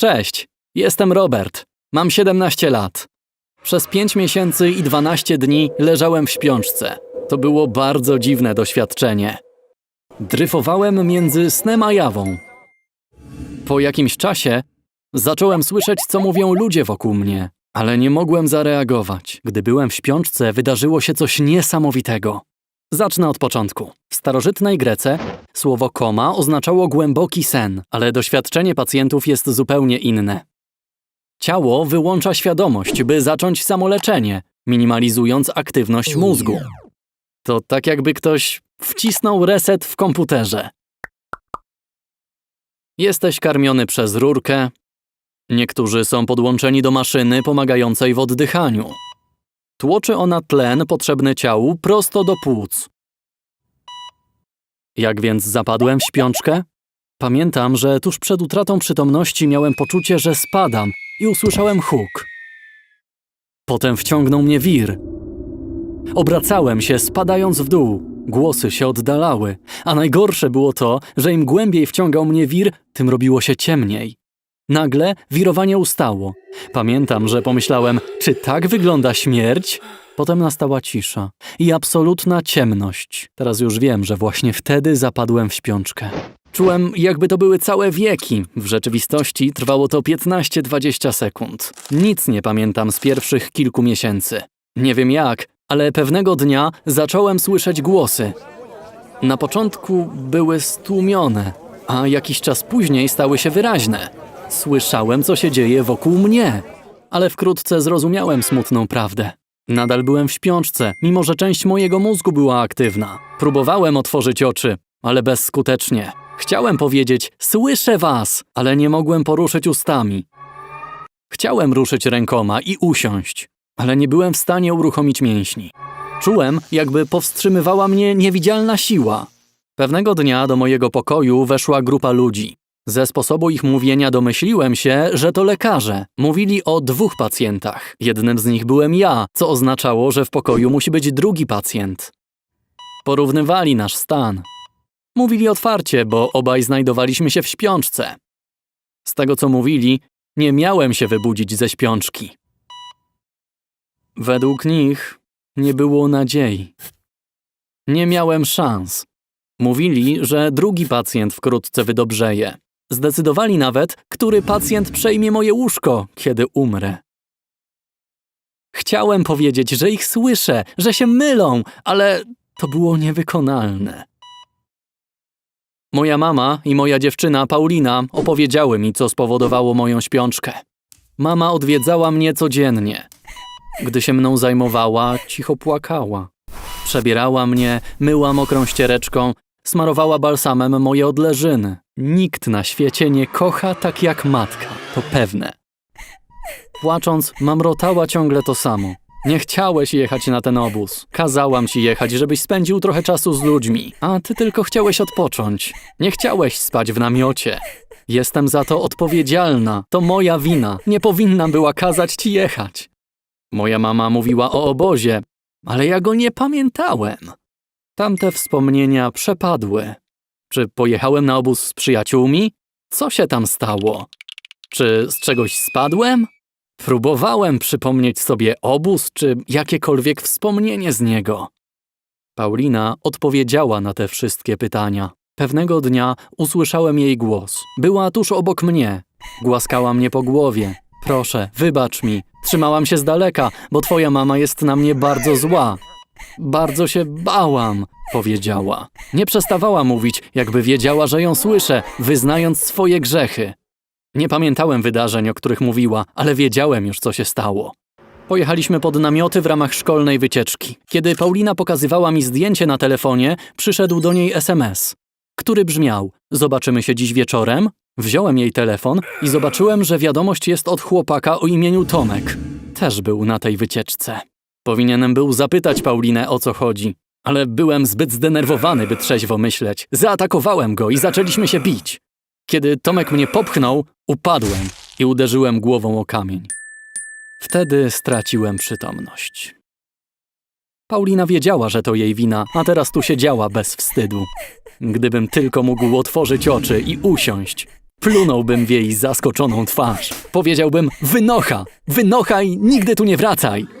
Cześć, jestem Robert. Mam 17 lat. Przez 5 miesięcy i 12 dni leżałem w śpiączce. To było bardzo dziwne doświadczenie. Dryfowałem między snem a jawą. Po jakimś czasie zacząłem słyszeć, co mówią ludzie wokół mnie, ale nie mogłem zareagować. Gdy byłem w śpiączce, wydarzyło się coś niesamowitego. Zacznę od początku. W starożytnej Grece słowo koma oznaczało głęboki sen, ale doświadczenie pacjentów jest zupełnie inne. Ciało wyłącza świadomość, by zacząć samoleczenie, minimalizując aktywność mózgu. To tak jakby ktoś wcisnął reset w komputerze. Jesteś karmiony przez rurkę. Niektórzy są podłączeni do maszyny pomagającej w oddychaniu. Tłoczy ona tlen potrzebny ciału prosto do płuc. Jak więc zapadłem w śpiączkę? Pamiętam, że tuż przed utratą przytomności miałem poczucie, że spadam i usłyszałem huk. Potem wciągnął mnie wir. Obracałem się, spadając w dół. Głosy się oddalały, a najgorsze było to, że im głębiej wciągał mnie wir, tym robiło się ciemniej. Nagle wirowanie ustało. Pamiętam, że pomyślałem, czy tak wygląda śmierć? Potem nastała cisza i absolutna ciemność. Teraz już wiem, że właśnie wtedy zapadłem w śpiączkę. Czułem, jakby to były całe wieki. W rzeczywistości trwało to 15-20 sekund. Nic nie pamiętam z pierwszych kilku miesięcy. Nie wiem jak, ale pewnego dnia zacząłem słyszeć głosy. Na początku były stłumione, a jakiś czas później stały się wyraźne. Słyszałem, co się dzieje wokół mnie, ale wkrótce zrozumiałem smutną prawdę. Nadal byłem w śpiączce, mimo że część mojego mózgu była aktywna. Próbowałem otworzyć oczy, ale bezskutecznie. Chciałem powiedzieć: Słyszę was, ale nie mogłem poruszyć ustami. Chciałem ruszyć rękoma i usiąść, ale nie byłem w stanie uruchomić mięśni. Czułem, jakby powstrzymywała mnie niewidzialna siła. Pewnego dnia do mojego pokoju weszła grupa ludzi. Ze sposobu ich mówienia domyśliłem się, że to lekarze. Mówili o dwóch pacjentach. Jednym z nich byłem ja, co oznaczało, że w pokoju musi być drugi pacjent. Porównywali nasz stan. Mówili otwarcie, bo obaj znajdowaliśmy się w śpiączce. Z tego co mówili, nie miałem się wybudzić ze śpiączki. Według nich nie było nadziei. Nie miałem szans. Mówili, że drugi pacjent wkrótce wydobrzeje. Zdecydowali nawet, który pacjent przejmie moje łóżko, kiedy umrę. Chciałem powiedzieć, że ich słyszę, że się mylą, ale to było niewykonalne. Moja mama i moja dziewczyna Paulina opowiedziały mi, co spowodowało moją śpiączkę. Mama odwiedzała mnie codziennie. Gdy się mną zajmowała, cicho płakała. Przebierała mnie, myła mokrą ściereczką, smarowała balsamem moje odleżyny. Nikt na świecie nie kocha tak jak matka, to pewne. Płacząc, mamrotała ciągle to samo. Nie chciałeś jechać na ten obóz. Kazałam ci jechać, żebyś spędził trochę czasu z ludźmi, a ty tylko chciałeś odpocząć. Nie chciałeś spać w namiocie. Jestem za to odpowiedzialna. To moja wina. Nie powinnam była kazać ci jechać. Moja mama mówiła o obozie, ale ja go nie pamiętałem. Tamte wspomnienia przepadły. Czy pojechałem na obóz z przyjaciółmi? Co się tam stało? Czy z czegoś spadłem? Próbowałem przypomnieć sobie obóz czy jakiekolwiek wspomnienie z niego. Paulina odpowiedziała na te wszystkie pytania. Pewnego dnia usłyszałem jej głos. Była tuż obok mnie. Głaskała mnie po głowie. Proszę, wybacz mi. Trzymałam się z daleka, bo twoja mama jest na mnie bardzo zła. Bardzo się bałam, powiedziała. Nie przestawała mówić, jakby wiedziała, że ją słyszę, wyznając swoje grzechy. Nie pamiętałem wydarzeń, o których mówiła, ale wiedziałem już, co się stało. Pojechaliśmy pod namioty w ramach szkolnej wycieczki. Kiedy Paulina pokazywała mi zdjęcie na telefonie, przyszedł do niej SMS, który brzmiał: Zobaczymy się dziś wieczorem. Wziąłem jej telefon i zobaczyłem, że wiadomość jest od chłopaka o imieniu Tomek. Też był na tej wycieczce. Powinienem był zapytać Paulinę o co chodzi, ale byłem zbyt zdenerwowany, by trzeźwo myśleć. Zaatakowałem go i zaczęliśmy się bić. Kiedy Tomek mnie popchnął, upadłem i uderzyłem głową o kamień. Wtedy straciłem przytomność. Paulina wiedziała, że to jej wina, a teraz tu siedziała bez wstydu. Gdybym tylko mógł otworzyć oczy i usiąść, Plunąłbym w jej zaskoczoną twarz. Powiedziałbym: Wynocha! Wynocha i nigdy tu nie wracaj!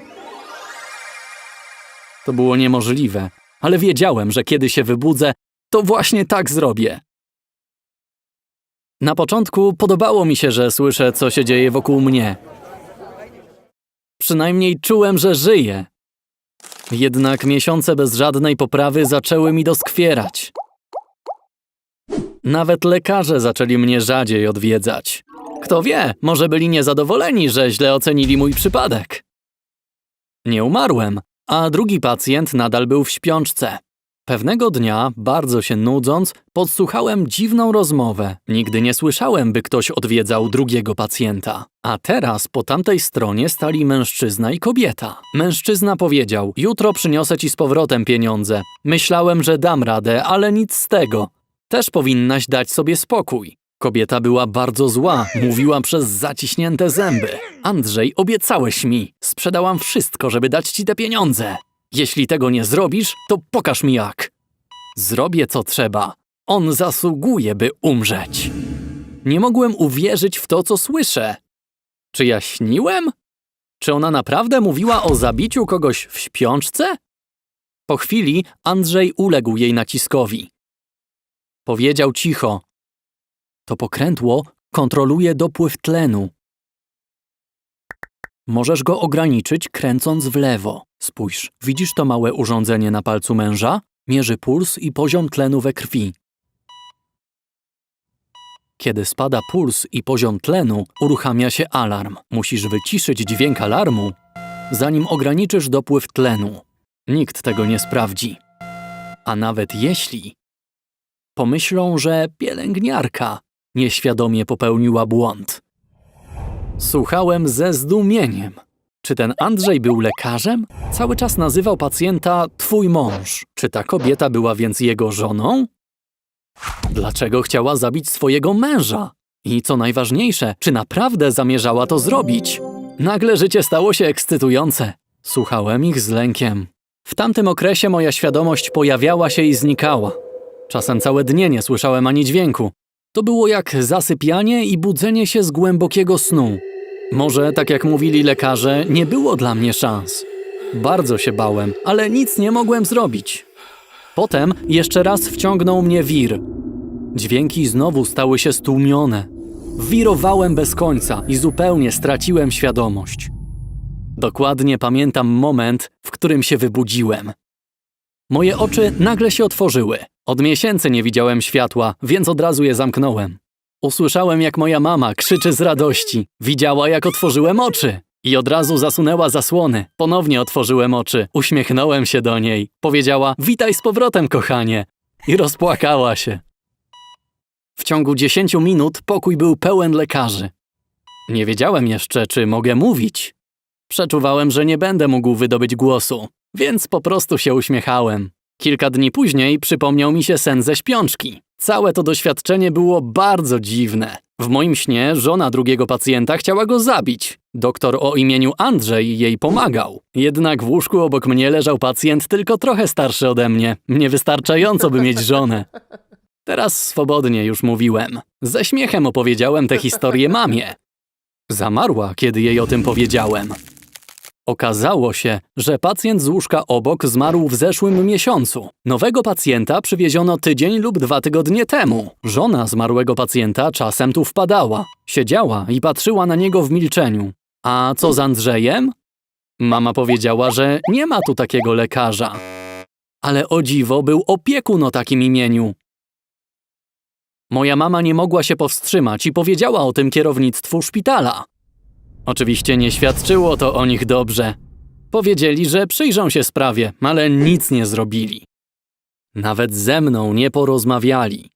To było niemożliwe, ale wiedziałem, że kiedy się wybudzę, to właśnie tak zrobię. Na początku podobało mi się, że słyszę, co się dzieje wokół mnie. Przynajmniej czułem, że żyję. Jednak miesiące bez żadnej poprawy zaczęły mi doskwierać. Nawet lekarze zaczęli mnie rzadziej odwiedzać. Kto wie, może byli niezadowoleni, że źle ocenili mój przypadek. Nie umarłem, a drugi pacjent nadal był w śpiączce. Pewnego dnia, bardzo się nudząc, podsłuchałem dziwną rozmowę. Nigdy nie słyszałem, by ktoś odwiedzał drugiego pacjenta. A teraz po tamtej stronie stali mężczyzna i kobieta. Mężczyzna powiedział: Jutro przyniosę ci z powrotem pieniądze. Myślałem, że dam radę, ale nic z tego. Też powinnaś dać sobie spokój. Kobieta była bardzo zła, mówiła przez zaciśnięte zęby. Andrzej, obiecałeś mi. Sprzedałam wszystko, żeby dać ci te pieniądze. Jeśli tego nie zrobisz, to pokaż mi jak. Zrobię co trzeba. On zasługuje, by umrzeć. Nie mogłem uwierzyć w to, co słyszę. Czy ja śniłem? Czy ona naprawdę mówiła o zabiciu kogoś w śpiączce? Po chwili Andrzej uległ jej naciskowi. Powiedział cicho: To pokrętło kontroluje dopływ tlenu. Możesz go ograniczyć kręcąc w lewo. Spójrz, widzisz to małe urządzenie na palcu męża? Mierzy puls i poziom tlenu we krwi. Kiedy spada puls i poziom tlenu, uruchamia się alarm. Musisz wyciszyć dźwięk alarmu, zanim ograniczysz dopływ tlenu. Nikt tego nie sprawdzi. A nawet jeśli, pomyślą, że pielęgniarka nieświadomie popełniła błąd. Słuchałem ze zdumieniem. Czy ten Andrzej był lekarzem? Cały czas nazywał pacjenta twój mąż. Czy ta kobieta była więc jego żoną? Dlaczego chciała zabić swojego męża? I co najważniejsze, czy naprawdę zamierzała to zrobić? Nagle życie stało się ekscytujące. Słuchałem ich z lękiem. W tamtym okresie moja świadomość pojawiała się i znikała. Czasem całe dnie nie słyszałem ani dźwięku. To było jak zasypianie i budzenie się z głębokiego snu. Może, tak jak mówili lekarze, nie było dla mnie szans. Bardzo się bałem, ale nic nie mogłem zrobić. Potem jeszcze raz wciągnął mnie wir. Dźwięki znowu stały się stłumione. Wirowałem bez końca i zupełnie straciłem świadomość. Dokładnie pamiętam moment, w którym się wybudziłem. Moje oczy nagle się otworzyły. Od miesięcy nie widziałem światła, więc od razu je zamknąłem. Usłyszałem, jak moja mama krzyczy z radości. Widziała, jak otworzyłem oczy. I od razu zasunęła zasłony. Ponownie otworzyłem oczy. Uśmiechnąłem się do niej. Powiedziała: Witaj z powrotem, kochanie. I rozpłakała się. W ciągu dziesięciu minut pokój był pełen lekarzy. Nie wiedziałem jeszcze, czy mogę mówić. Przeczuwałem, że nie będę mógł wydobyć głosu, więc po prostu się uśmiechałem. Kilka dni później przypomniał mi się sen ze śpiączki. Całe to doświadczenie było bardzo dziwne. W moim śnie żona drugiego pacjenta chciała go zabić. Doktor o imieniu Andrzej jej pomagał. Jednak w łóżku obok mnie leżał pacjent tylko trochę starszy ode mnie. Niewystarczająco, by mieć żonę. Teraz swobodnie już mówiłem. Ze śmiechem opowiedziałem tę historię mamie. Zamarła, kiedy jej o tym powiedziałem. Okazało się, że pacjent z łóżka obok zmarł w zeszłym miesiącu. Nowego pacjenta przywieziono tydzień lub dwa tygodnie temu. Żona zmarłego pacjenta czasem tu wpadała. Siedziała i patrzyła na niego w milczeniu. A co z Andrzejem? Mama powiedziała, że nie ma tu takiego lekarza. Ale o dziwo był opiekun o takim imieniu. Moja mama nie mogła się powstrzymać i powiedziała o tym kierownictwu szpitala. Oczywiście nie świadczyło to o nich dobrze. Powiedzieli, że przyjrzą się sprawie, ale nic nie zrobili. Nawet ze mną nie porozmawiali.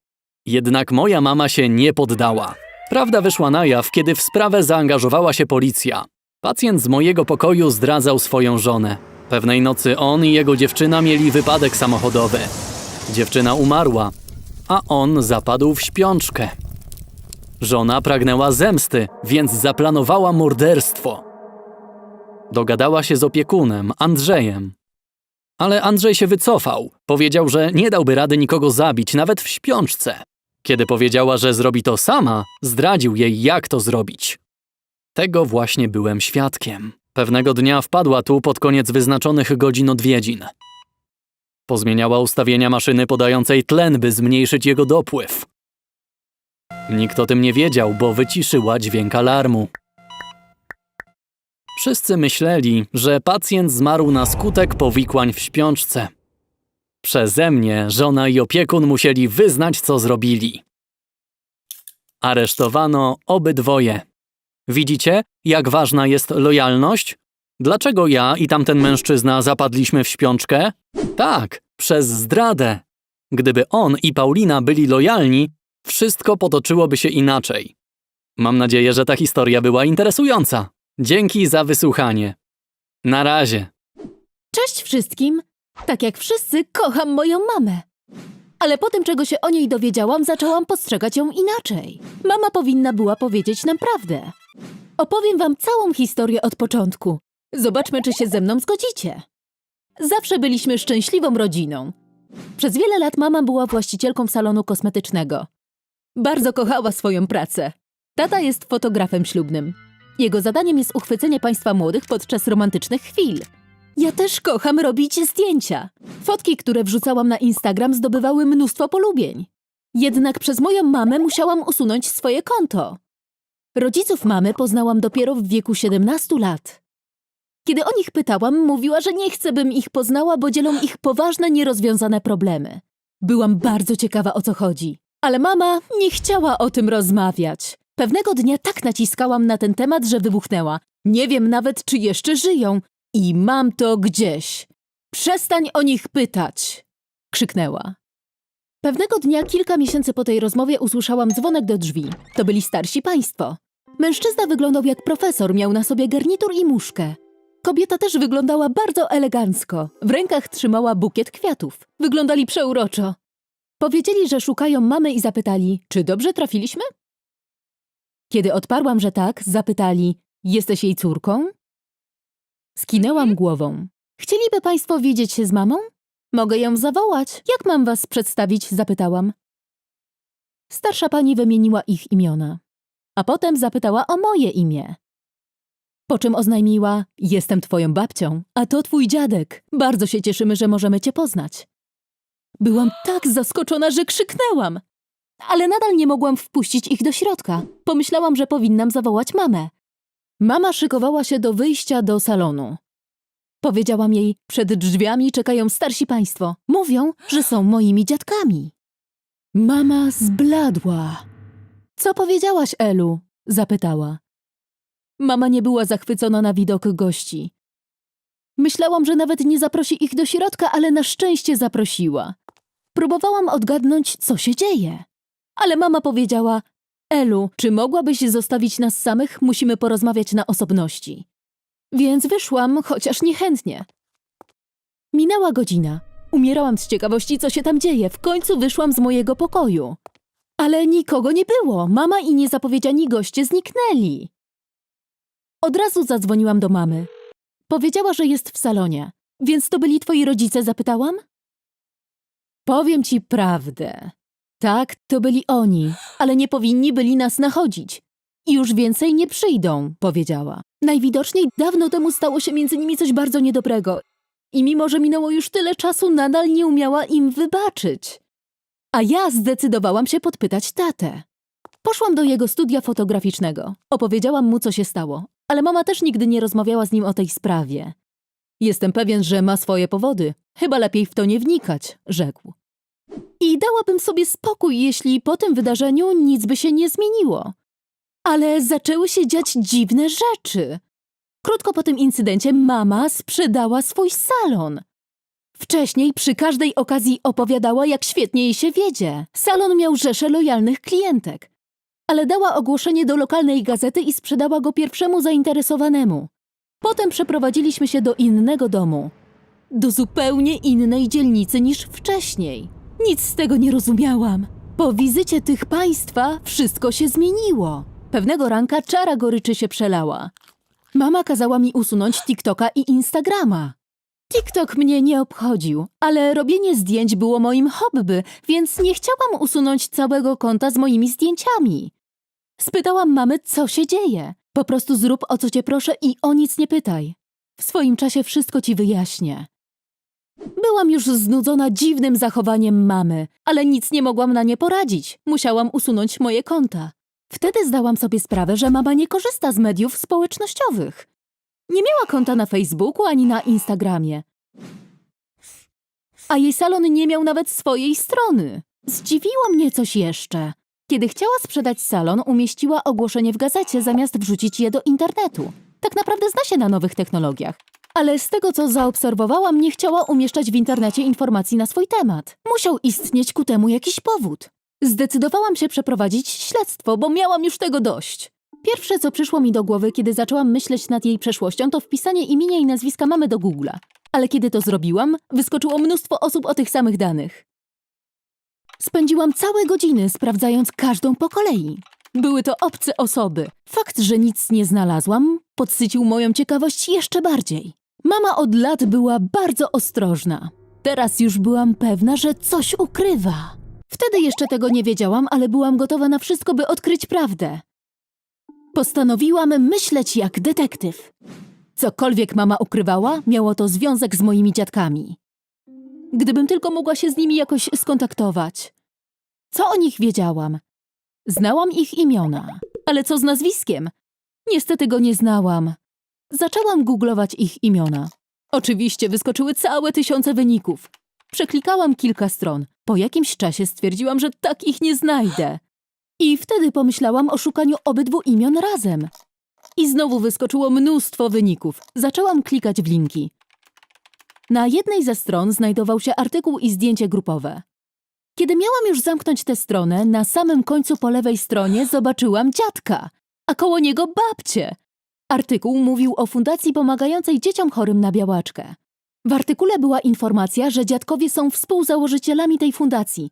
Jednak moja mama się nie poddała. Prawda wyszła na jaw, kiedy w sprawę zaangażowała się policja. Pacjent z mojego pokoju zdradzał swoją żonę. Pewnej nocy on i jego dziewczyna mieli wypadek samochodowy. Dziewczyna umarła, a on zapadł w śpiączkę. Żona pragnęła zemsty, więc zaplanowała morderstwo. Dogadała się z opiekunem, Andrzejem. Ale Andrzej się wycofał. Powiedział, że nie dałby rady nikogo zabić, nawet w śpiączce. Kiedy powiedziała, że zrobi to sama, zdradził jej, jak to zrobić. Tego właśnie byłem świadkiem. Pewnego dnia wpadła tu pod koniec wyznaczonych godzin odwiedzin. Pozmieniała ustawienia maszyny podającej tlen, by zmniejszyć jego dopływ. Nikt o tym nie wiedział, bo wyciszyła dźwięk alarmu. Wszyscy myśleli, że pacjent zmarł na skutek powikłań w śpiączce. Przeze mnie żona i opiekun musieli wyznać, co zrobili. Aresztowano obydwoje. Widzicie, jak ważna jest lojalność? Dlaczego ja i tamten mężczyzna zapadliśmy w śpiączkę? Tak, przez zdradę. Gdyby on i Paulina byli lojalni, wszystko potoczyłoby się inaczej. Mam nadzieję, że ta historia była interesująca. Dzięki za wysłuchanie. Na razie. Cześć wszystkim! Tak jak wszyscy, kocham moją mamę. Ale po tym, czego się o niej dowiedziałam, zaczęłam postrzegać ją inaczej. Mama powinna była powiedzieć nam prawdę. Opowiem wam całą historię od początku. Zobaczmy, czy się ze mną zgodzicie. Zawsze byliśmy szczęśliwą rodziną. Przez wiele lat mama była właścicielką salonu kosmetycznego. Bardzo kochała swoją pracę. Tata jest fotografem ślubnym. Jego zadaniem jest uchwycenie państwa młodych podczas romantycznych chwil. Ja też kocham robić zdjęcia. Fotki, które wrzucałam na Instagram, zdobywały mnóstwo polubień. Jednak przez moją mamę musiałam usunąć swoje konto. Rodziców mamy poznałam dopiero w wieku 17 lat. Kiedy o nich pytałam, mówiła, że nie chce, bym ich poznała, bo dzielą ich poważne, nierozwiązane problemy. Byłam bardzo ciekawa, o co chodzi. Ale mama nie chciała o tym rozmawiać. Pewnego dnia tak naciskałam na ten temat, że wybuchnęła. Nie wiem nawet, czy jeszcze żyją. I mam to gdzieś. Przestań o nich pytać! krzyknęła. Pewnego dnia, kilka miesięcy po tej rozmowie, usłyszałam dzwonek do drzwi. To byli starsi państwo. Mężczyzna wyglądał jak profesor, miał na sobie garnitur i muszkę. Kobieta też wyglądała bardzo elegancko. W rękach trzymała bukiet kwiatów. Wyglądali przeuroczo. Powiedzieli, że szukają mamy i zapytali, czy dobrze trafiliśmy? Kiedy odparłam, że tak, zapytali, jesteś jej córką? Skinęłam głową. Chcieliby państwo widzieć się z mamą? Mogę ją zawołać. Jak mam was przedstawić? zapytałam. Starsza pani wymieniła ich imiona, a potem zapytała o moje imię. Po czym oznajmiła: Jestem twoją babcią, a to twój dziadek. Bardzo się cieszymy, że możemy cię poznać. Byłam tak zaskoczona, że krzyknęłam. Ale nadal nie mogłam wpuścić ich do środka. Pomyślałam, że powinnam zawołać mamę. Mama szykowała się do wyjścia do salonu. Powiedziałam jej, przed drzwiami czekają starsi państwo. Mówią, że są moimi dziadkami. Mama zbladła. Co powiedziałaś, Elu? zapytała. Mama nie była zachwycona na widok gości. Myślałam, że nawet nie zaprosi ich do środka, ale na szczęście zaprosiła. Próbowałam odgadnąć, co się dzieje. Ale mama powiedziała: Elu, czy mogłabyś zostawić nas samych? Musimy porozmawiać na osobności. Więc wyszłam, chociaż niechętnie. Minęła godzina. Umierałam z ciekawości, co się tam dzieje. W końcu wyszłam z mojego pokoju. Ale nikogo nie było. Mama i niezapowiedziani goście zniknęli. Od razu zadzwoniłam do mamy. Powiedziała, że jest w salonie. Więc to byli twoi rodzice, zapytałam? Powiem ci prawdę. Tak, to byli oni, ale nie powinni byli nas nachodzić. I już więcej nie przyjdą, powiedziała. Najwidoczniej dawno temu stało się między nimi coś bardzo niedobrego. I mimo, że minęło już tyle czasu, nadal nie umiała im wybaczyć. A ja zdecydowałam się podpytać tatę. Poszłam do jego studia fotograficznego. Opowiedziałam mu, co się stało, ale mama też nigdy nie rozmawiała z nim o tej sprawie. Jestem pewien, że ma swoje powody. Chyba lepiej w to nie wnikać, rzekł. I dałabym sobie spokój, jeśli po tym wydarzeniu nic by się nie zmieniło. Ale zaczęły się dziać dziwne rzeczy. Krótko po tym incydencie mama sprzedała swój salon. Wcześniej przy każdej okazji opowiadała, jak świetnie jej się wiedzie. Salon miał rzeszę lojalnych klientek. Ale dała ogłoszenie do lokalnej gazety i sprzedała go pierwszemu zainteresowanemu. Potem przeprowadziliśmy się do innego domu. Do zupełnie innej dzielnicy niż wcześniej. Nic z tego nie rozumiałam. Po wizycie tych państwa wszystko się zmieniło. Pewnego ranka czara goryczy się przelała. Mama kazała mi usunąć TikToka i Instagrama. TikTok mnie nie obchodził, ale robienie zdjęć było moim hobby, więc nie chciałam usunąć całego konta z moimi zdjęciami. Spytałam mamy, co się dzieje. Po prostu zrób o co cię proszę i o nic nie pytaj. W swoim czasie wszystko ci wyjaśnię. Byłam już znudzona dziwnym zachowaniem mamy, ale nic nie mogłam na nie poradzić. Musiałam usunąć moje konta. Wtedy zdałam sobie sprawę, że mama nie korzysta z mediów społecznościowych. Nie miała konta na Facebooku ani na Instagramie. A jej salon nie miał nawet swojej strony. Zdziwiło mnie coś jeszcze. Kiedy chciała sprzedać salon, umieściła ogłoszenie w gazecie zamiast wrzucić je do internetu. Tak naprawdę zna się na nowych technologiach. Ale z tego, co zaobserwowałam, nie chciała umieszczać w internecie informacji na swój temat. Musiał istnieć ku temu jakiś powód. Zdecydowałam się przeprowadzić śledztwo, bo miałam już tego dość. Pierwsze, co przyszło mi do głowy, kiedy zaczęłam myśleć nad jej przeszłością, to wpisanie imienia i nazwiska mamy do Google'a. Ale kiedy to zrobiłam, wyskoczyło mnóstwo osób o tych samych danych. Spędziłam całe godziny sprawdzając każdą po kolei. Były to obce osoby. Fakt, że nic nie znalazłam, podsycił moją ciekawość jeszcze bardziej. Mama od lat była bardzo ostrożna. Teraz już byłam pewna, że coś ukrywa. Wtedy jeszcze tego nie wiedziałam, ale byłam gotowa na wszystko, by odkryć prawdę. Postanowiłam myśleć jak detektyw. Cokolwiek mama ukrywała, miało to związek z moimi dziadkami. Gdybym tylko mogła się z nimi jakoś skontaktować. Co o nich wiedziałam? Znałam ich imiona, ale co z nazwiskiem? Niestety go nie znałam. Zaczęłam googlować ich imiona. Oczywiście wyskoczyły całe tysiące wyników. Przeklikałam kilka stron. Po jakimś czasie stwierdziłam, że tak ich nie znajdę. I wtedy pomyślałam o szukaniu obydwu imion razem. I znowu wyskoczyło mnóstwo wyników. Zaczęłam klikać w linki. Na jednej ze stron znajdował się artykuł i zdjęcie grupowe. Kiedy miałam już zamknąć tę stronę, na samym końcu po lewej stronie zobaczyłam dziadka, a koło niego babcię. Artykuł mówił o fundacji pomagającej dzieciom chorym na białaczkę. W artykule była informacja, że dziadkowie są współzałożycielami tej fundacji.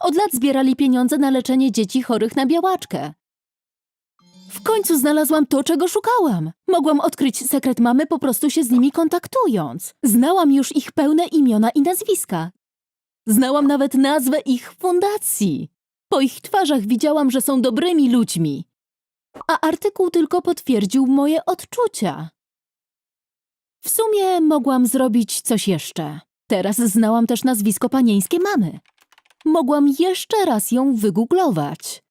Od lat zbierali pieniądze na leczenie dzieci chorych na białaczkę. W końcu znalazłam to, czego szukałam. Mogłam odkryć sekret mamy po prostu się z nimi kontaktując. Znałam już ich pełne imiona i nazwiska. Znałam nawet nazwę ich fundacji. Po ich twarzach widziałam, że są dobrymi ludźmi. A artykuł tylko potwierdził moje odczucia. W sumie mogłam zrobić coś jeszcze. Teraz znałam też nazwisko panieńskie mamy. Mogłam jeszcze raz ją wygooglować.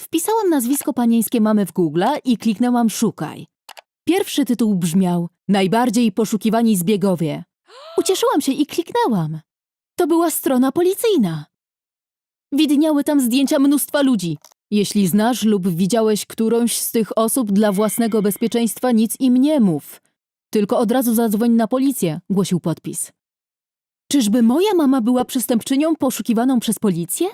Wpisałam nazwisko panieńskie mamy w Google i kliknęłam szukaj. Pierwszy tytuł brzmiał Najbardziej poszukiwani zbiegowie. Ucieszyłam się i kliknęłam. To była strona policyjna. Widniały tam zdjęcia mnóstwa ludzi. Jeśli znasz lub widziałeś którąś z tych osób dla własnego bezpieczeństwa, nic im nie mów. Tylko od razu zadzwoń na policję, głosił podpis. Czyżby moja mama była przestępczynią poszukiwaną przez policję?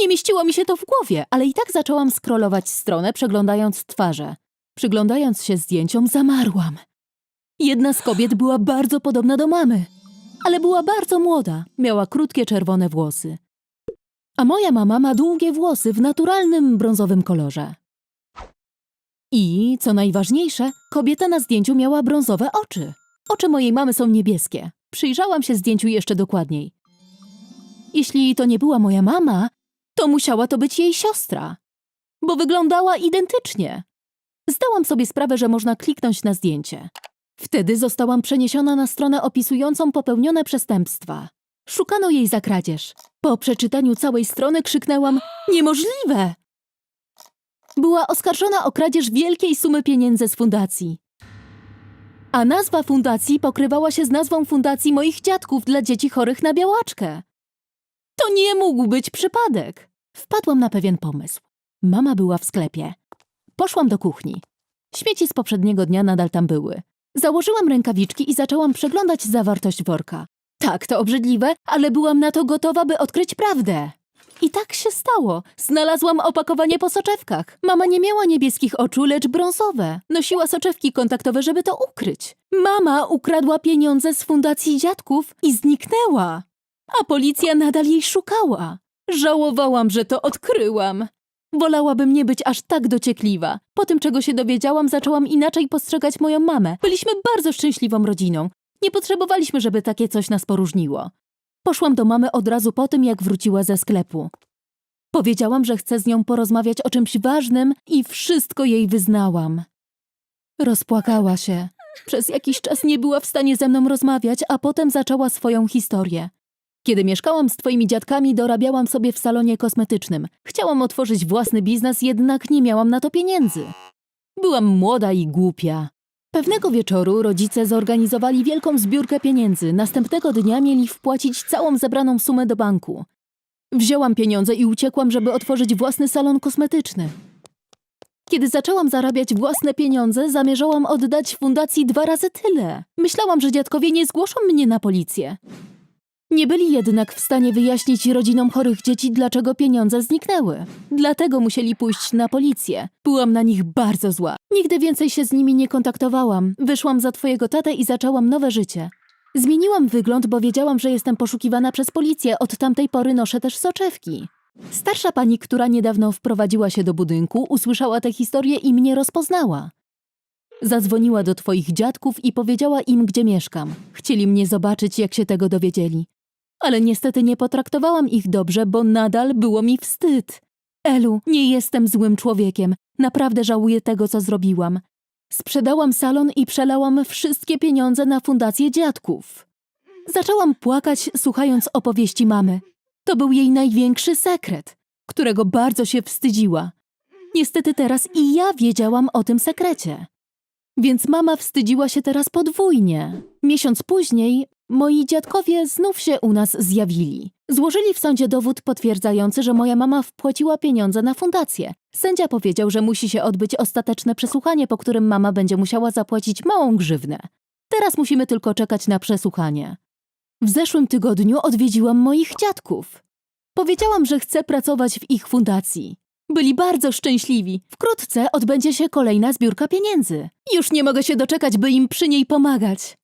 Nie mieściło mi się to w głowie, ale i tak zaczęłam scrollować stronę, przeglądając twarze. Przyglądając się zdjęciom, zamarłam. Jedna z kobiet była bardzo podobna do mamy, ale była bardzo młoda, miała krótkie czerwone włosy. A moja mama ma długie włosy w naturalnym brązowym kolorze. I, co najważniejsze, kobieta na zdjęciu miała brązowe oczy. Oczy mojej mamy są niebieskie. Przyjrzałam się zdjęciu jeszcze dokładniej. Jeśli to nie była moja mama, to musiała to być jej siostra, bo wyglądała identycznie. Zdałam sobie sprawę, że można kliknąć na zdjęcie. Wtedy zostałam przeniesiona na stronę opisującą popełnione przestępstwa. Szukano jej za kradzież. Po przeczytaniu całej strony krzyknęłam: Niemożliwe! Była oskarżona o kradzież wielkiej sumy pieniędzy z fundacji. A nazwa fundacji pokrywała się z nazwą fundacji moich dziadków dla dzieci chorych na białaczkę. To nie mógł być przypadek. Wpadłam na pewien pomysł. Mama była w sklepie. Poszłam do kuchni. Śmieci z poprzedniego dnia nadal tam były. Założyłam rękawiczki i zaczęłam przeglądać zawartość worka. Tak, to obrzydliwe, ale byłam na to gotowa, by odkryć prawdę. I tak się stało. Znalazłam opakowanie po soczewkach. Mama nie miała niebieskich oczu, lecz brązowe. Nosiła soczewki kontaktowe, żeby to ukryć. Mama ukradła pieniądze z fundacji dziadków i zniknęła. A policja nadal jej szukała. Żałowałam, że to odkryłam. Wolałabym nie być aż tak dociekliwa. Po tym, czego się dowiedziałam, zaczęłam inaczej postrzegać moją mamę. Byliśmy bardzo szczęśliwą rodziną. Nie potrzebowaliśmy, żeby takie coś nas poróżniło. Poszłam do mamy od razu po tym, jak wróciła ze sklepu. Powiedziałam, że chcę z nią porozmawiać o czymś ważnym i wszystko jej wyznałam. Rozpłakała się. Przez jakiś czas nie była w stanie ze mną rozmawiać, a potem zaczęła swoją historię. Kiedy mieszkałam z twoimi dziadkami, dorabiałam sobie w salonie kosmetycznym. Chciałam otworzyć własny biznes, jednak nie miałam na to pieniędzy. Byłam młoda i głupia. Pewnego wieczoru rodzice zorganizowali wielką zbiórkę pieniędzy. Następnego dnia mieli wpłacić całą zebraną sumę do banku. Wzięłam pieniądze i uciekłam, żeby otworzyć własny salon kosmetyczny. Kiedy zaczęłam zarabiać własne pieniądze, zamierzałam oddać fundacji dwa razy tyle. Myślałam, że dziadkowie nie zgłoszą mnie na policję. Nie byli jednak w stanie wyjaśnić rodzinom chorych dzieci, dlaczego pieniądze zniknęły. Dlatego musieli pójść na policję. Byłam na nich bardzo zła. Nigdy więcej się z nimi nie kontaktowałam. Wyszłam za twojego tatę i zaczęłam nowe życie. Zmieniłam wygląd, bo wiedziałam, że jestem poszukiwana przez policję. Od tamtej pory noszę też soczewki. Starsza pani, która niedawno wprowadziła się do budynku, usłyszała tę historię i mnie rozpoznała. Zadzwoniła do twoich dziadków i powiedziała im, gdzie mieszkam. Chcieli mnie zobaczyć, jak się tego dowiedzieli. Ale niestety nie potraktowałam ich dobrze, bo nadal było mi wstyd. Elu, nie jestem złym człowiekiem. Naprawdę żałuję tego, co zrobiłam. Sprzedałam salon i przelałam wszystkie pieniądze na fundację dziadków. Zaczęłam płakać, słuchając opowieści mamy. To był jej największy sekret, którego bardzo się wstydziła. Niestety teraz i ja wiedziałam o tym sekrecie. Więc mama wstydziła się teraz podwójnie. Miesiąc później moi dziadkowie znów się u nas zjawili. Złożyli w sądzie dowód potwierdzający, że moja mama wpłaciła pieniądze na fundację. Sędzia powiedział, że musi się odbyć ostateczne przesłuchanie, po którym mama będzie musiała zapłacić małą grzywnę. Teraz musimy tylko czekać na przesłuchanie. W zeszłym tygodniu odwiedziłam moich dziadków. Powiedziałam, że chcę pracować w ich fundacji. Byli bardzo szczęśliwi. Wkrótce odbędzie się kolejna zbiórka pieniędzy. Już nie mogę się doczekać, by im przy niej pomagać.